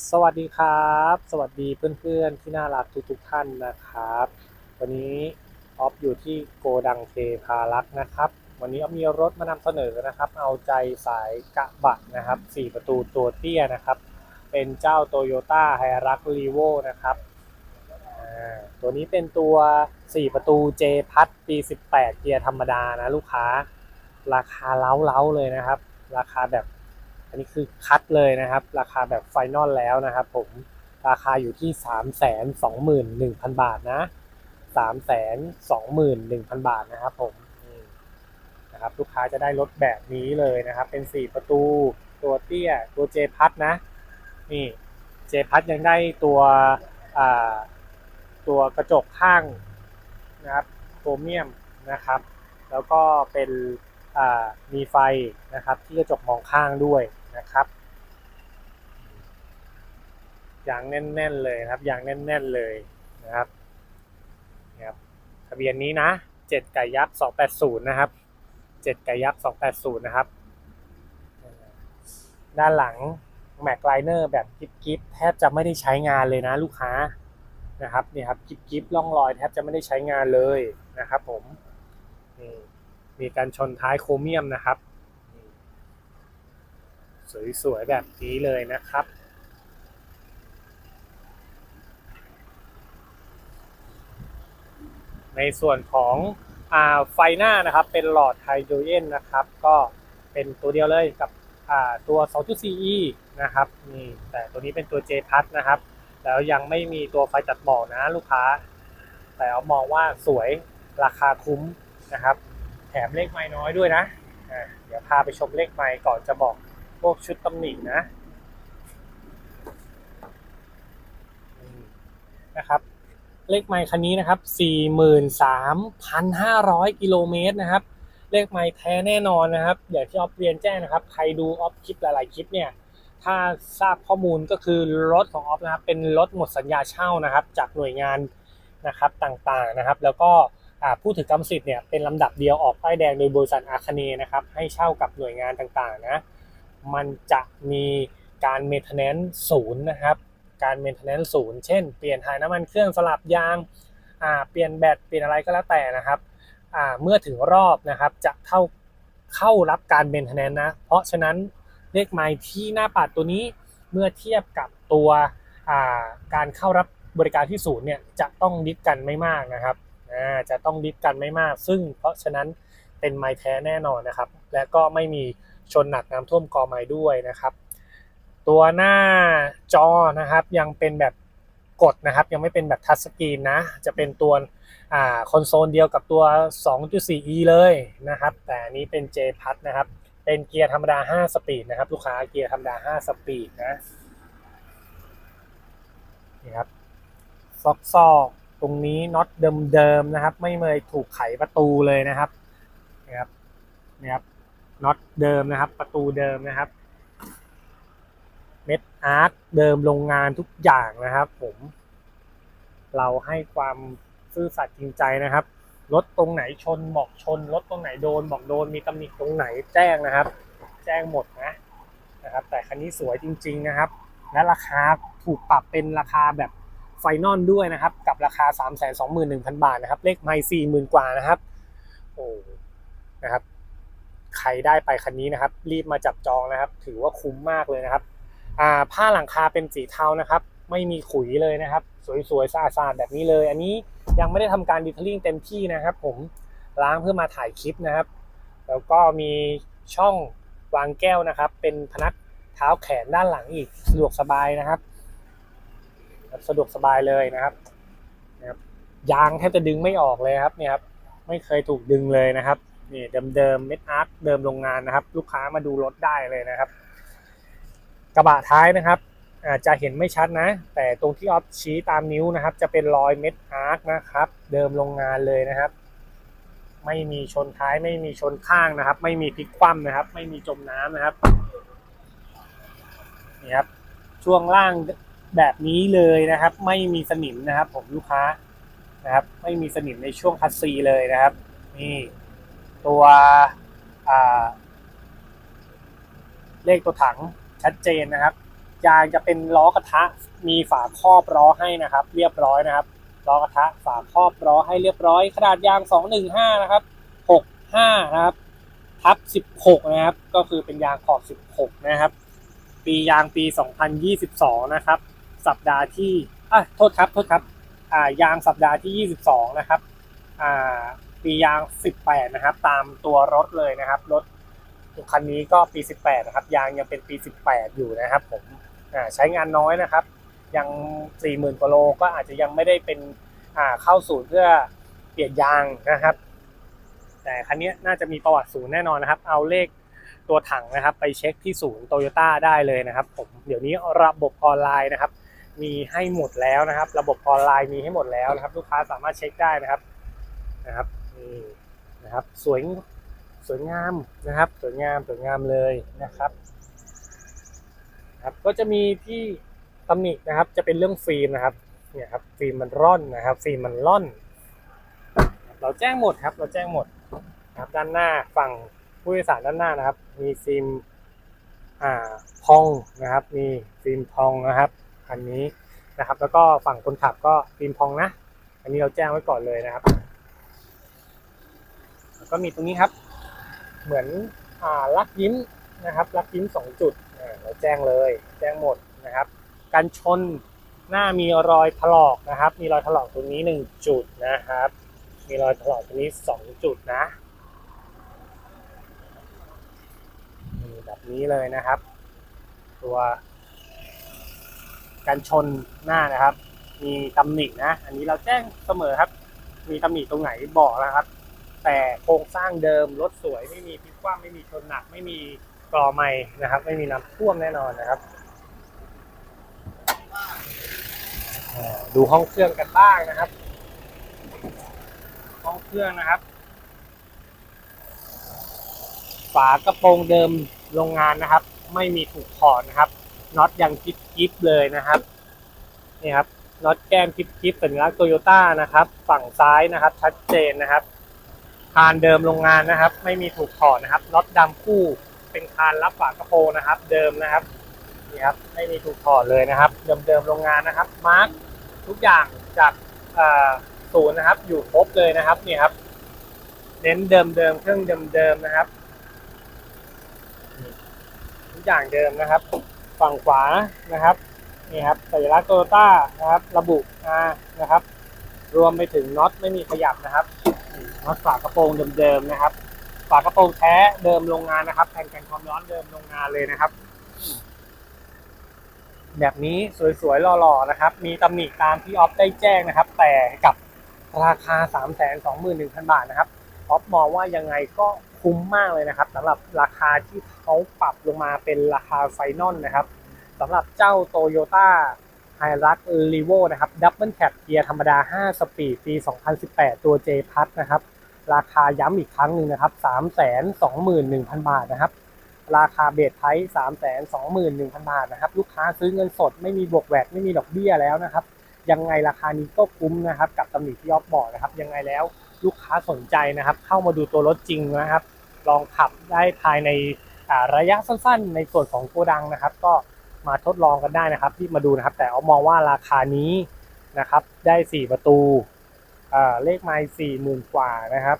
สวัสดีครับ สวัสดีเพื่อนๆ ที่น่ารักทุกๆท่านนะครับ วันนี้ออฟอยู่ที่โกดังเทพารักษ์นะครับ วันนี้ออฟมีรถมานำเสนอนะครับ เอาใจสายกระบะนะครับ 4 ประตูตัวเตี้ยนะครับ เป็นเจ้า Toyota h i r u x r e v o นะครับ ตัวนี้เป็นตัว 4 ประตู J พัดปี 18 เกียร์ธรรมดานะลูกค้า ราคาเล้าๆเลยนะครับ ราคาแบบ อันนี้คือคัดเลยนะครับ ราคาแบบไฟนอลแล้วนะครับ ผมราคาอยู่ที่ 3 2 1 0 0 0 บาทนะ 3 2 1 0 0 0 บาทนะครับผมนะครับลูกค้าจะได้รถแบบนี้เลยนะครับ เป็น 4 ประตูตัวเตี้ยตัวเจพัดนะนี่เจพัดยังได้ตัวตัวกระจกข้างนะครับโครเมียมนะครับ แล้วก็เป็นมีไฟนะครับที่กระจกมองข้างด้วย นะครับยางแน่น ๆ เลยครับยางแน่น ๆ เลยนะครับนี่ครับ ทะเบียนนี้นะเจ็ดไก่ยักษ์สองแปดศูนย์นะครับเจ็ดไก่ยักษ์สองแปดศูนย์นะครับ ด้านหลังแม็กไลเนอร์แบบกิฟกิฟแทบจะไม่ได้ใช้งานเลยนะลูกค้านะครับนี่ครับกิฟกิฟล่องรอยแทบจะไม่ได้ใช้งานเลยนะครับ ผมมีการชนท้ายโครเมียมนะครับ สวยๆแบบนี้เลยนะครับในส่วนของอไฟหน้านะครับ เป็นหลอดไฮโดรเจนนะครับ ก็เป็นตัวเดียวเลยกับอ่าตัว 2.4e นะครับนี่แต่ตัวนี้เป็นตัว J พัดนะครับ แล้วยังไม่มีตัวไฟตัดหมอกนะลูกค้า แต่เอามองว่าสวยราคาคุ้มนะครับ แถมเลขไม้น้อยด้วยนะ เดี๋ยวพาไปชมเลขไม้ก่อนจะบอก พวกชุดตำหนินะนะครับ เลขไมค์คันนี้นะครับ 43,500 กิโลเมตรนะครับ เลขไมค์แท้แน่นอนนะครับ อย่างที่ออฟเรียนแจ้งนะครับ ใครดูออฟคลิปหลาย ๆ คลิปเนี่ย ถ้าทราบข้อมูลก็คือรถของออฟนะครับ เป็นรถหมดสัญญาเช่านะครับ จากหน่วยงานนะครับต่างๆนะครับ แล้วก็ผู้ถือกรรมสิทธิ์เนี่ยเป็นลำดับเดียวออกป้ายแดงโดยบริษัทอาคเนนะครับให้เช่ากับหน่วยงานต่างๆนะ มันจะมีการ maintenance ศูนย์นะครับ การ maintenance ศูนย์เช่น เปลี่ยนถ่ายน้ำมันเครื่องสลับยางเปลี่ยนแบตเปลี่ยนอะไรก็แล้วแต่นะครับเมื่อถึงรอบนะครับจะเข้าเข้ารับการ maintenance นะ เพราะฉะนั้นเลขไมล์ที่หน้าปัดตัวนี้เมื่อเทียบกับตัวาการเข้ารับบริการที่ศูนย์เนี่ยจะต้องดิฟกันไม่มากนะครับจะต้องดิฟกันไม่มาก ซึ่งเพราะฉะนั้นเป็นไมล์แท้แน่นอนนะครับ และก็ไม่มี ชนหนักน้ำท่วมกอไม้ด้วยนะครับ ตัวหน้าจอนะครับยังเป็นแบบกดนะครับ ยังไม่เป็นแบบทัชสกรีนนะ จะเป็นตัวอ่าคอนโซลเดียวกับตัว 2.4e เลยนะครับ แต่นี้เป็น J พัดนะครับ เป็นเกียร์ธรรมดา 5 สปีดนะครับ ลูกค้าเกียร์ธรรมดา 5 สปีดนะนี่ครับซอกซอกตรงนี้น็อตเดิมๆนะครับ ไม่เคยถูกไขประตูเลยนะครับนี่ครับนี่ครับ น็อตเดิมนะครับ ประตูเดิมนะครับเม็ดอาร์ตเดิมโรงงานทุกอย่างนะครับ ผม เราให้ความซื่อสัตย์จริงใจนะครับรถตรงไหนชนบอกชนรถตรงไหนโดนบอกโดนมีตำหนิตรงไหนแจ้งนะครับ แจ้งหมดนะนะครับ แต่คันนี้สวยจริง ๆนะครับ และราคาถูกปรับเป็นราคาแบบไฟนอลด้วยนะครับ กับราคา 3 2 1 0 0 0 บาทนะครับ เลขไม่สี่หมื่นกว่านะครับ โอ้นะครับ ใครได้ไปคันนี้นะครับ รีบมาจับจองนะครับ ถือว่าคุ้มมากเลยนะครับอ่าผ้าหลังคาเป็นสีเทานะครับ ไม่มีขุยเลยนะครับ สวยๆสะอาดๆแบบนี้เลย อันนี้ยังไม่ได้ทำการดีเทลลิ่งเต็มที่นะครับ ผมล้างเพื่อมาถ่ายคลิปนะครับ แล้วก็มีช่องวางแก้วนะครับ เป็นพนักเท้าแขนด้านหลังอีกสะดวกสบายนะครับ สะดวกสบายเลยนะครับนะครับยางแทบจะดึงไม่ออกเลยครับเนี่ยครับ ไม่เคยถูกดึงเลยนะครับ นี่เดิมๆเม็ดอาร์ตเดิมโรงงานนะครับ ลูกค้ามาดูรถได้เลยนะครับ กระบะท้ายนะครับอาจจะเห็นไม่ชัดนะ แต่ตรงที่ออฟชี้ตามนิ้วนะครับ จะเป็นรอยเม็ดอาร์ตนะครับ เดิมโรงงานเลยนะครับ ไม่มีชนท้ายไม่มีชนข้างนะครับ ไม่มีพลิกคว่ำนะครับ ไม่มีจมน้ำนะครับนี่ครับช่วงล่างแบบนี้เลยนะครับ ไม่มีสนิมนะครับ ผมลูกค้านะครับ ไม่มีสนิมในช่วงคัสซีเลยนะครับ นี่ ตัวเลขตัวถังชัดเจนนะครับยางจะเป็นล้อกระทะมีฝาครอบล้อให้นะครับ เรียบร้อยนะครับล้อกระทะฝาครอบล้อให้เรียบร้อย ขนาดยาง 215 นะครับ 65 นะครับ ทับ 16 นะครับ ก็คือเป็นยางขอบ 16 นะครับ ปียางปี 2022 นะครับ สัปดาห์ที่อะโทษครับโทษครับอ่ายางสัปดาห์ที่ 22 นะครับอ่า ปียาง 18 นะครับ ตามตัวรถเลยนะครับ รถคันนี้ก็ปี 18 นะครับ ยางยังเป็นปี 18 อยู่นะครับผมอ่าใช้งานน้อยนะครับ ยัง 40,000กว่าโลก็อาจจะยังไม่ได้เป็นอ่าเข้าศูนย์เพื่อเปลี่ยนยางนะครับ แต่คันนี้น่าจะมีประวัติศูนย์แน่นอนนะครับ เอาเลขตัวถังนะครับ ไปเช็คที่ศูนย์โตโยต้าได้เลยนะครับ ผมเดี๋ยวนี้ระบบออนไลน์นะครับ มีให้หมดแล้วนะครับ ระบบออนไลน์มีให้หมดแล้วนะครับ ลูกค้าสามารถเช็คได้นะครับนะครับ นี่นะครับสวยสวยงามนะครับ สวยงามสวยงามเลยนะครับครับก็จะมีที่ตำหนินะครับ จะเป็นเรื่องฟิล์มนะครับเนี่ยครับฟิล์มมันร่อนนะครับ ฟิล์มมันร่อน เราแจ้งหมดครับ เราแจ้งหมดครับด้านหน้าฝั่งผู้โดยสารด้านหน้านะครับ มีฟิล์มอ่าพองนะครับ มีฟิล์มพองนะครับคันนี้นะครับ แล้วก็ฝั่งคนขับก็ฟิล์มพองนะ อันนี้เราแจ้งไว้ก่อนเลยนะครับ ก็มีตรงนี้ครับ เหมือนอ่าลักยิ้มนะครับ ลักยิ้มสองจุดเราแจ้งเลย แจ้งหมดนะครับ การชนหน้ามีรอยถลอกนะครับ มีรอยถลอกตรงนี้หนึ่งจุดนะครับ มีรอยถลอกตรงนี้สองจุดนะนี่แบบนี้เลยนะครับ ตัวการชนหน้านะครับ มีตำหนินะ อันนี้เราแจ้งเสมอครับ มีตำหนิตรงไหนบอกนะครับ แต่โครงสร้างเดิมรถสวยไม่มีพลิกคว่ำไม่มีชนหนัก ไม่มีกรอใหม่นะครับ ไม่มีน้ำท่วมแน่นอนนะครับดูห้องเครื่องกันบ้างนะครับ ห้องเครื่องนะครับ ฝากระโปรงเดิมโรงงานนะครับ ไม่มีถูกถอดนะครับน็อตยังกิบกิบเลยนะครับนี่ครับน็อตแก้มกิบกิบสัญลักษณ์โตโยต้านะครับ ฝั่งซ้ายนะครับ ชัดเจนนะครับ คานเดิมโรงงานนะครับ ไม่มีถูกถอดนะครับน็อตดำคู่เป็นคานรับฝากระโปรงนะครับ เดิมนะครับนี่ครับไม่มีถูกถอดเลยนะครับ เดิมเดิมๆโรงงานนะครับมาร์กทุกอย่างจากศูนย์นะครับ อยู่ครบเลยนะครับนี่ครับเน้นเดิมเดิมๆเครื่องเดิมเดิมๆนะครับทุกอย่างเดิมนะครับ ฝั่งขวานะครับนี่ครับสัญลักษณ์โตโยต้านะครับ ระบุอานะครับ รวมไปถึงน็อตไม่มีขยับนะครับ นี่น็อตฝากระโปรงเดิมๆนะครับ ฝากระโปรงแท้เดิมโรงงานนะครับแผ่นกันความร้อนเดิมโรงงานเลยนะครับ แบบนี้สวยๆหล่อๆนะครับ มีตำหนิตามที่ออฟได้แจ้งนะครับ แต่กับราคา 3 2 1 0 0 0 บาทนะครับออฟมองว่ายังไงก็คุ้มมากเลยนะครับสำหรับราคาที่เขาปรับลงมาเป็นราคาไฟนอลนะครับสำหรับเจ้า Toyota h i l u x r e v o นะครับ Double Cab เกียร์ธรรมดา 5 สปีดปี 2018 ตัว J พัทนะครับ ราคาย้ำอีกครั้งหนึ่งนะครับ 321,000 บาทนะครับ ราคาเบสไพรส์สามแสนสองหมื่นหนึ่งพันบาทนะครับ ลูกค้าซื้อเงินสดไม่มีบวกแวดไม่มีดอกเบี้ยแล้วนะครับ ยังไงราคานี้ก็คุ้มนะครับ กับตำหนิที่ยอฟบอกนะครับ ยังไงแล้วลูกค้าสนใจนะครับ เข้ามาดูตัวรถจริงนะครับ ลองขับได้ภายในระยะสั้นๆ ในส่วนของโกดังนะครับ ก็มาทดลองกันได้นะครับ ที่มาดูนะครับ แต่เอามองว่าราคานี้นะครับ ได้สี่ประตู เลขไมล์สี่หมื่นกว่านะครับ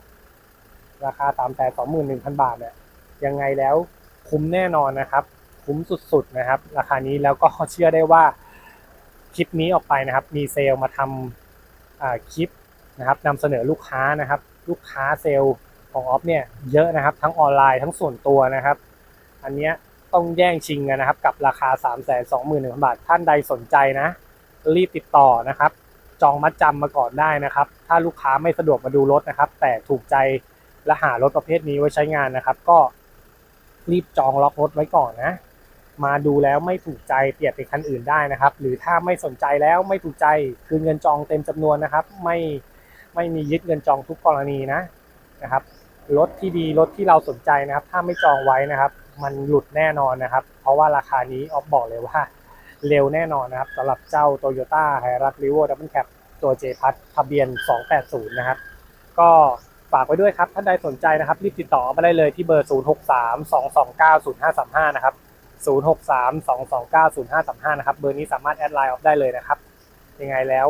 ราคาสามแสนสองหมื่นหนึ่งพันบาทเนี่ยยังไงแล้วคุ้มแน่นอนนะครับ คุ้มสุดๆนะครับ ราคานี้แล้วก็เชื่อได้ว่าคลิปนี้ออกไปนะครับ มีเซลล์มาทำคลิปนะครับนำเสนอลูกค้านะครับ ลูกค้าเซลล์ของออฟเนี่ยเยอะนะครับ ทั้งออนไลน์ทั้งส่วนตัวนะครับ อันเนี้ยต้องแย่งชิงกันนะครับ กับราคา 3 2 1 0 0 0 บาท ท่านใดสนใจนะ รีบติดต่อนะครับ จองมัดจำมาก่อนได้นะครับ ถ้าลูกค้าไม่สะดวกมาดูรถนะครับ แต่ถูกใจและหารถประเภทนี้ไว้ใช้งานนะครับ ก็รีบจองล็อกรถไว้ก่อนนะ มาดูแล้วไม่ถูกใจเปลี่ยนเป็นคันอื่นได้นะครับ หรือถ้าไม่สนใจแล้วไม่ถูกใจคือเงินจองเต็มจำนวนนะครับ ไม่ไม่มียึดเงินจองทุกกรณีนะนะครับรถที่ดีรถที่เราสนใจนะครับ ถ้าไม่จองไว้นะครับ มันหลุดแน่นอนนะครับ เพราะว่าราคานี้ออฟบอกเลยว่า เร็วแน่นอนนะครับสำหรับเจ้า Toyota h i r u x r e v o Double Cab ตัว J พัททะเบียน 280 นะครับ ก็ฝากไว้ด้วยครับ ท่านใดสนใจนะครับ รีบติดต่อมาได้เลยที่เบอร์ 0 6 3 2 2 9 0 5 3 5 นะครับ 0632290535 นะครับ เบอร์นี้สามารถแอดไลน์ออฟได้เลยนะครับ ยังไงแล้ว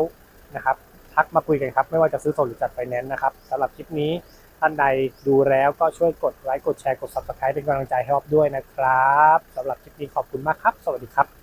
นะครับ ทักมาคุยกันครับ ไม่ว่าจะซื้อสดหรือจัดไฟแนนซ์นะครับสำหรับคลิปนี้ท่านใดดูแล้วก็ช่วยกดไลค์กดแชร์กด subscribe เป็นกำลังใจให้ออฟด้วยนะครับสำหรับคลิปนี้ขอบคุณมากครับ สวัสดีครับ